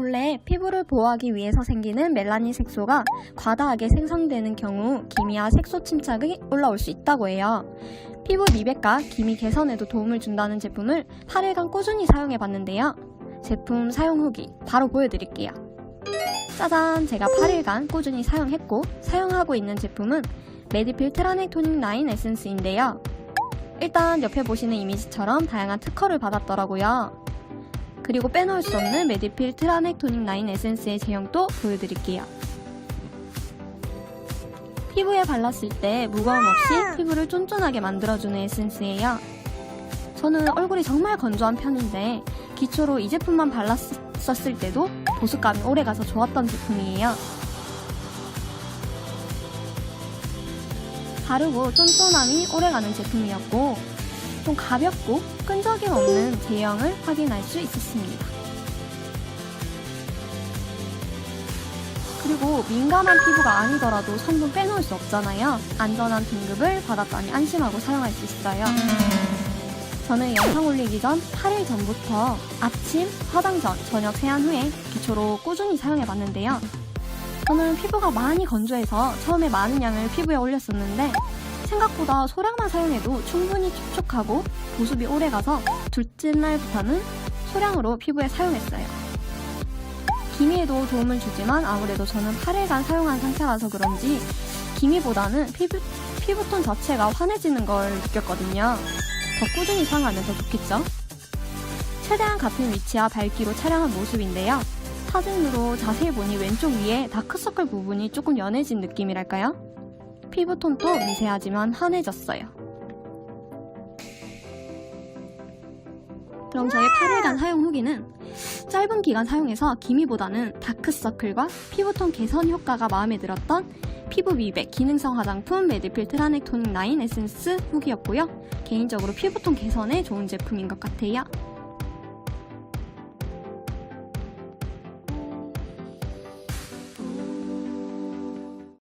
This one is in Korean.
본래 피부를 보호하기 위해서 생기는 멜라닌 색소가 과다하게 생성되는 경우 기미와 색소 침착이 올라올 수 있다고 해요. 피부 미백과 기미 개선에도 도움을 준다는 제품을 8일간 꾸준히 사용해 봤는데요. 제품 사용 후기 바로 보여드릴게요. 짜잔! 제가 8일간 꾸준히 사용했고 사용하고 있는 제품은 메디필 트라넥 토닉 라인 에센스인데요. 일단 옆에 보시는 이미지처럼 다양한 특허를 받았더라고요. 그리고 빼놓을 수 없는 메디필 트라넥 토닉 라인 에센스의 제형도 보여드릴게요. 피부에 발랐을 때 무거움 없이 피부를 쫀쫀하게 만들어주는 에센스예요. 저는 얼굴이 정말 건조한 편인데 기초로 이 제품만 발랐었을 때도 보습감이 오래가서 좋았던 제품이에요. 바르고 쫀쫀함이 오래가는 제품이었고 좀 가볍고 끈적임 없는 제형을 확인할 수 있었습니다. 그리고 민감한 피부가 아니더라도 성분 빼놓을 수 없잖아요. 안전한 등급을 받았다니 안심하고 사용할 수 있어요. 저는 영상 올리기 전 8일 전부터 아침, 화장 전, 저녁 세안 후에 기초로 꾸준히 사용해 봤는데요. 저는 피부가 많이 건조해서 처음에 많은 양을 피부에 올렸었는데 생각보다 소량만 사용해도 충분히 촉촉하고 보습이 오래가서 둘째 날부터는 소량으로 피부에 사용했어요. 기미에도 도움을 주지만 아무래도 저는 8일간 사용한 상태라서 그런지 기미보다는 피부, 피부톤 자체가 환해지는 걸 느꼈거든요. 더 꾸준히 사용하면 더 좋겠죠? 최대한 같은 위치와 밝기로 촬영한 모습인데요. 사진으로 자세히 보니 왼쪽 위에 다크서클 부분이 조금 연해진 느낌이랄까요? 피부톤도 미세하지만 환해졌어요. 그럼 저의 8일간 사용 후기는 짧은 기간 사용해서 기미보다는 다크서클과 피부톤 개선 효과가 마음에 들었던 피부 미백 기능성 화장품 메디필 트라넥 토닉 라인 에센스 후기였고요. 개인적으로 피부톤 개선에 좋은 제품인 것 같아요.